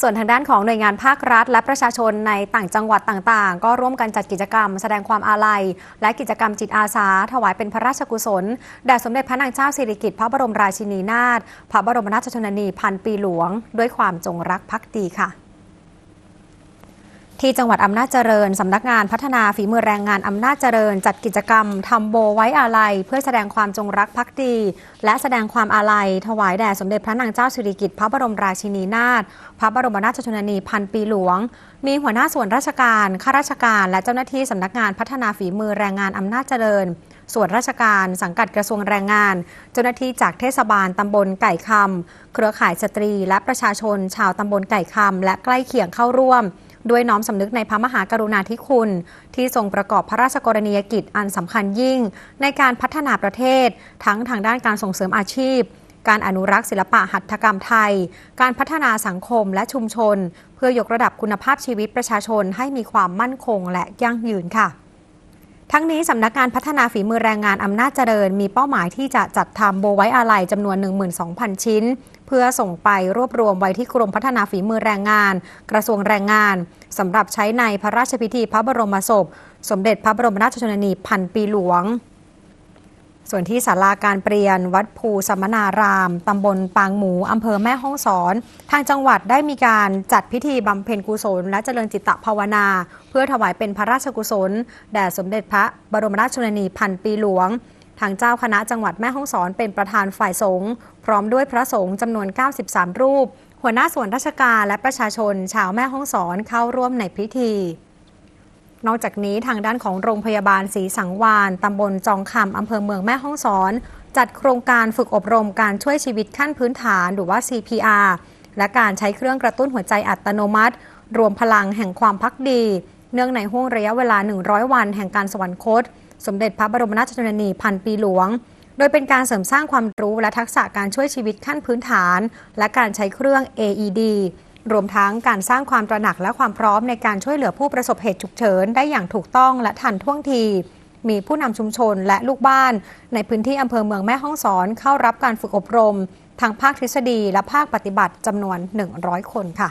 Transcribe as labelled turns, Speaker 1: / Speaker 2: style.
Speaker 1: ส่วนทางด้านของหน่วยงานภาครัฐ และประชาชนในต่างจังหวัดต่างๆ ก็ร่วมกันจัดกิจกรรม แสดงความอาลัย และกิจกรรมจิตอาสา ถวายเป็นพระราชกุศลแด่สมเด็จพระนางเจ้าสิริกิติ์พระบรมราชินีนาถพระบรมนาถชนนีพันปีหลวง ด้วยความจงรักภักดีค่ะ ที่จังหวัดอำนาจเจริญสำนักงานพัฒนาฝีมือแรงงานอำนาจเจริญ จัดกิจกรรมทำโบไว้อาลัย เพื่อแสดงความจงรักภักดี และแสดงความอาลัย ถวายแด่สมเด็จพระนางเจ้าสิริกิติ์พระบรมราชินีนาถพระบรมราชชนนีพันปีหลวง มีหัวหน้าส่วนราชการข้าราชการ และเจ้าหน้าที่สำนักงานพัฒนาฝีมือแรงงานอำนาจเจริญ ส่วนราชการสังกัดกระทรวงแรงงาน เจ้าหน้าที่จากเทศบาลตำบลไก่คำเครือข่ายสตรี และประชาชน ชาวตำบลไก่คำและใกล้เคียงเข้าร่วม ด้วยน้อมสำนึกในพระมหากรุณาธิคุณ ที่ทรงประกอบพระราชกรณียกิจอันสำคัญยิ่ง ในการพัฒนาประเทศ ทั้งทางด้านการส่งเสริมอาชีพการอนุรักษ์ศิลปะหัตถกรรมไทย การพัฒนาสังคมและชุมชน เพื่อยกระดับคุณภาพชีวิตประชาชนให้มีความมั่นคงและยั่งยืนค่ะ ทั้งนี้สำนักงานพัฒนาฝีมือแรงงานอำนาจเจริญ มีเป้าหมายที่จะจัดทำโบไว้อาลัยจำนวน 12,000 ชิ้น เพื่อส่งไปรวบรวมไว้ที่กรมพัฒนาฝีมือแรงงาน กระทรวงแรงงานสำหรับใช้ในพระราชพิธีพระบรมศพ สมเด็จพระบรมราชชนนีพันปีหลวง ส่วนที่ศาลาการเปลี่ยนวัดภูสมนาราม ตำบลปางหมูอำเภอแม่ฮ่องสอน ทางจังหวัดได้มีการจัดพิธีบำเพ็ญกุศล และเจริญจิตตภาวนา เพื่อถวายเป็นพระราชกุศล แด่สมเด็จพระบรมราชชนนีพันปีหลวง ทางเจ้าคณะจังหวัดแม่ฮ่องสอนเป็นประธานฝ่ายสงฆ์พร้อมด้วยพระสงฆ์จำนวน 93 รูป หัวหน้าส่วนราชการและประชาชน ชาวแม่ฮ่องสอนเข้าร่วมในพิธี นอกจากนี้ทางด้านของโรงพยาบาลศรีสังวานตำบลจองคำอำเภอเมืองแม่ฮ่องสอน จัดโครงการฝึกอบรมการช่วยชีวิตขั้นพื้นฐานหรือว่า CPR และการใช้เครื่องกระตุ้นหัวใจอัตโนมัติ รวมพลังแห่งความพักดี เนื่องในห่วงระยะเวลา 100 วัน แห่งการสวรรคต สมเด็จพระบรมราชชนนีพันปีหลวง โดยเป็นการเสริมสร้างความรู้และทักษะการช่วยชีวิตขั้นพื้นฐาน และการใช้เครื่อง AED รวมทั้งการสร้างความตระหนักและความพร้อมในการช่วยเหลือผู้ประสบเหตุฉุกเฉินได้อย่างถูกต้องและทันท่วงทีมีผู้นำชุมชนและลูกบ้าน ในพื้นที่อำเภอเมืองแม่ฮ่องสอนเข้ารับการฝึกอบรม ทางภาคทฤษฎีและภาคปฏิบัติจำนวน 100 คนค่ะ